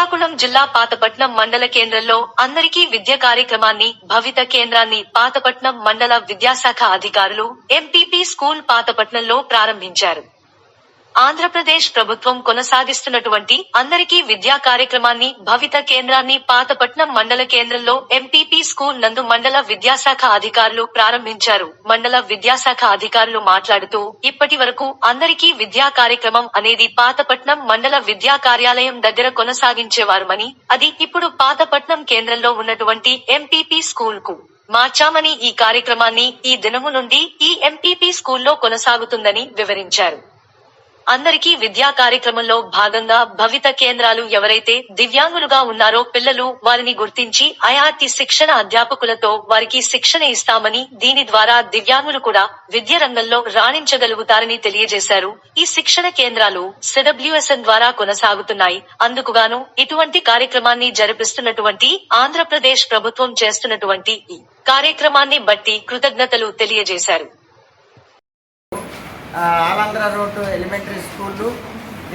శ్రీకాకుళం జిల్లా పాతపట్నం మండల కేంద్రంలో అందరికీ విద్య కార్యక్రమాన్ని భవిత కేంద్రాన్ని పాతపట్నం మండల విద్యాశాఖ అధికారులు ఎంపీపీ స్కూల్ పాతపట్నంలో ప్రారంభించారు. ఆంధ్రప్రదేశ్ ప్రభుత్వం కొనసాగిస్తున్నటువంటి అందరికీ విద్యా కార్యక్రమాన్ని భవిత కేంద్రాన్ని పాతపట్నం మండల కేంద్రంలో ఎంపీపీ స్కూల్ నందు మండల విద్యాశాఖ అధికారులు ప్రారంభించారు. మండల విద్యాశాఖ అధికారులు మాట్లాడుతూ ఇప్పటి వరకు అందరికీ విద్యా కార్యక్రమం అనేది పాతపట్నం మండల విద్యా కార్యాలయం దగ్గర కొనసాగించేవారుమని అది ఇప్పుడు పాతపట్నం కేంద్రంలో ఉన్నటువంటి ఎంపీపీ స్కూల్కు మార్చామని ఈ కార్యక్రమాన్ని ఈ దినము నుండి ఈ ఎంపీపీ స్కూల్లో కొనసాగుతుందని వివరించారు. అందరికీ విద్యా కార్యక్రమంలో భాగంగా భవిత కేంద్రాలు ఎవరైతే దివ్యాంగులుగా ఉన్నారో పిల్లలు వారిని గుర్తించి ఐఆర్టి శిక్షణ అధ్యాపకులతో వారికి శిక్షణ ఇస్తామని దీని ద్వారా దివ్యాంగులు కూడా విద్య రంగంలో రాణించగలుగుతారని తెలియజేశారు. ఈ శిక్షణ కేంద్రాలు సిడబ్ల్యూఎస్ఎన్ ద్వారా కొనసాగుతున్నాయి. అందుకుగాను ఇటువంటి కార్యక్రమాన్ని జరిపిస్తున్నటువంటి ఆంధ్రప్రదేశ్ ప్రభుత్వం చేస్తున్నటువంటి ఈ కార్యక్రమాన్ని బట్టి కృతజ్ఞతలు తెలియజేశారు. ఆలాంధ్ర రోడ్డు ఎలిమెంటరీ స్కూళ్ళు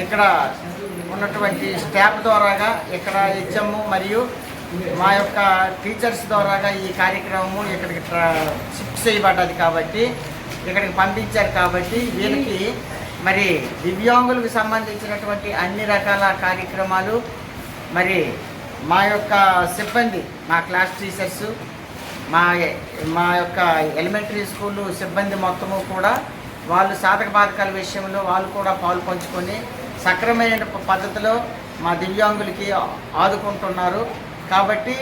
ఇక్కడ ఉన్నటువంటి స్టాఫ్ ద్వారాగా ఇక్కడ హెచ్ఎం మరియు మా యొక్క టీచర్స్ ద్వారాగా ఈ కార్యక్రమము ఇక్కడికి షిఫ్ట్ చేయబడ్డది కాబట్టి ఇక్కడికి పంపించారు కాబట్టి వీళ్ళకి మరి దివ్యాంగులకు సంబంధించినటువంటి అన్ని రకాల కార్యక్రమాలు మరి మా యొక్క సిబ్బంది మా క్లాస్ టీచర్స్ మా మా యొక్క ఎలిమెంటరీ స్కూల్ సిబ్బంది మొత్తము కూడా వాళ్ళు సాధక బాధకాల విషయంలో వాళ్ళు కూడా పాలు పంచుకొని సక్రమైన పద్ధతిలో మా దివ్యాంగులకి ఆదుకుంటున్నారు. కాబట్టి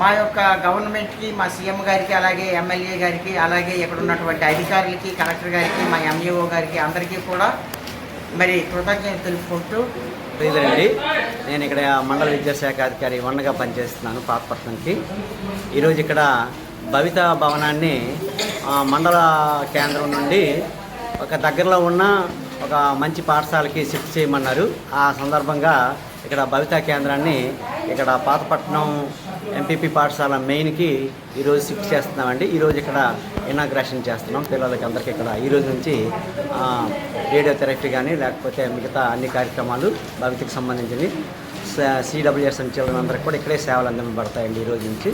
మా యొక్క గవర్నమెంట్కి మా సీఎం గారికి అలాగే ఎమ్మెల్యే గారికి అలాగే ఇక్కడ ఉన్నటువంటి అధికారులకి కలెక్టర్ గారికి మా ఎంఈఓ గారికి అందరికీ కూడా మరి కృతజ్ఞత తెలుపుకుంటూ ప్రియలండి నేను ఇక్కడ మండల విద్యాశాఖ అధికారి వండగా పనిచేస్తున్నాను పాతపట్నంకి. ఈరోజు ఇక్కడ భవిత భవనాన్ని మండల కేంద్రం నుండి ఒక దగ్గరలో ఉన్న ఒక మంచి పాఠశాలకి షిఫ్ట్ చేయమన్నారు. ఆ సందర్భంగా ఇక్కడ భవిత కేంద్రాన్ని ఇక్కడ పాతపట్నం ఎంపీపీ పాఠశాల మెయిన్కి ఈరోజు షిఫ్ట్ చేస్తున్నామండి. ఈరోజు ఇక్కడ ఇనాగ్రేషన్ చేస్తున్నాం. పిల్లలకి అందరికీ ఇక్కడ ఈరోజు నుంచి రేడియో థెరపీ కానీ లేకపోతే మిగతా అన్ని కార్యక్రమాలు భవితకి సంబంధించినవి. సిడబ్ల్యూఎస్ఎం చిల్డ్రన్ అందరికి కూడా ఇక్కడే సేవలు అందించబడతాయండి ఈరోజు నుంచి.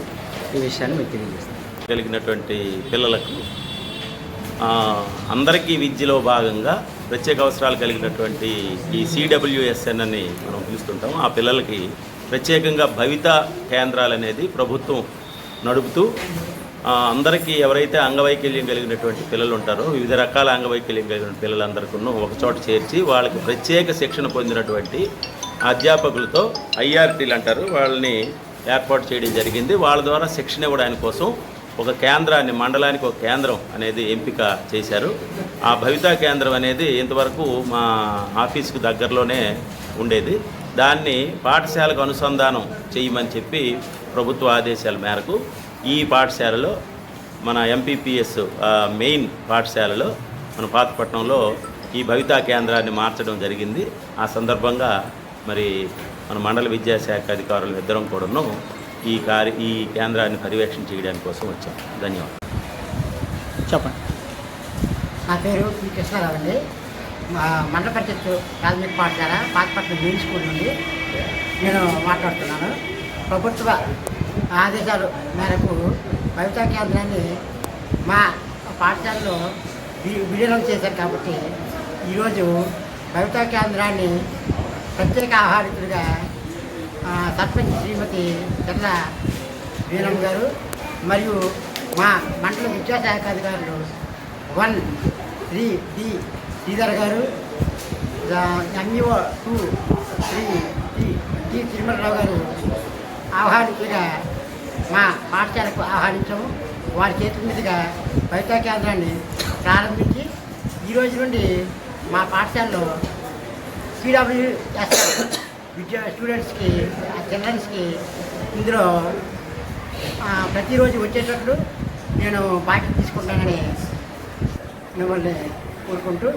ఈ విషయాన్ని మీకు తెలియజేస్తాను కలిగినటువంటి పిల్లలకు అందరికీ విద్యలో భాగంగా ప్రత్యేక అవసరాలు కలిగినటువంటి ఈ సిడబ్ల్యూఎస్ఎన్ అని మనం పిలుస్తుంటాం ఆ పిల్లలకి ప్రత్యేకంగా భవిత కేంద్రాలు అనేది ప్రభుత్వం నడుపుతూ అందరికీ ఎవరైతే అంగవైకల్యం కలిగినటువంటి పిల్లలు ఉంటారో వివిధ రకాల అంగవైకల్యం కలిగిన పిల్లలందరికీ ఒక చోట చేర్చి వాళ్ళకి ప్రత్యేక శిక్షణ పొందినటువంటి అధ్యాపకులతో ఐఆర్టీలు అంటారు. వాళ్ళని ఏర్పాటు చేయడం జరిగింది. వాళ్ళ ద్వారా శిక్షణ ఇవ్వడానికి కోసం ఒక కేంద్రాన్ని మండలానికి ఒక కేంద్రం అనేది ఎంపిక చేశారు. ఆ భవితా కేంద్రం అనేది ఇంతవరకు మా ఆఫీస్కు దగ్గరలోనే ఉండేది. దాన్ని పాఠశాలకు అనుసంధానం చేయమని చెప్పి ప్రభుత్వ ఆదేశాల మేరకు ఈ పాఠశాలలో మన ఎంపీపీఎస్ మెయిన్ పాఠశాలలో మన పాతపట్నంలో ఈ భవితా కేంద్రాన్ని మార్చడం జరిగింది. ఆ సందర్భంగా మరి మన మండల విద్యాశాఖ అధికారులు ఇద్దరం కూడాను ఈ కార్య ఈ కేంద్రాన్ని పర్యవేక్షణ చేయడానికి కోసం వచ్చాం. ధన్యవాదాలు. చెప్పండి. నా పేరు పి కృష్ణారావు అండి. మా మండల పరిషత్ ప్రాథమిక పాఠశాల పాతపట్నం మెయిన్ స్కూల్ నుండి నేను మాట్లాడుతున్నాను. ప్రభుత్వ ఆదేశాల మేరకు భవితా కేంద్రాన్ని మా పాఠశాలలో విలీనం చేశారు కాబట్టి ఈరోజు భవితా కేంద్రాన్ని ప్రత్యేక ఆహ్వానితుడిగా ఆ, సర్పంచ్ శ్రీమతి చెర్ల వీరమ్మ గారు మరియు మా మండల విద్యాశాఖ అధికారులు వన్ త్రీ డి శ్రీధర్ గారు MEO two Shri T T Tirumalarao గారు ఆహ్వానించగా మా పాఠశాలకు ఆహ్వానించాము. వారి చేతుల మీదుగా భవితా కేంద్రాన్ని ప్రారంభించి ఈ రోజు నుండి మా పాఠశాలలో సిడబ్ల్యూఎస్ విద్యా స్టూడెంట్స్కి చిల్డ్రన్స్కి ఇందులో ప్రతిరోజు వచ్చేటట్లు నేను బాధ్యత తీసుకుంటానని మిమ్మల్ని కోరుకుంటూ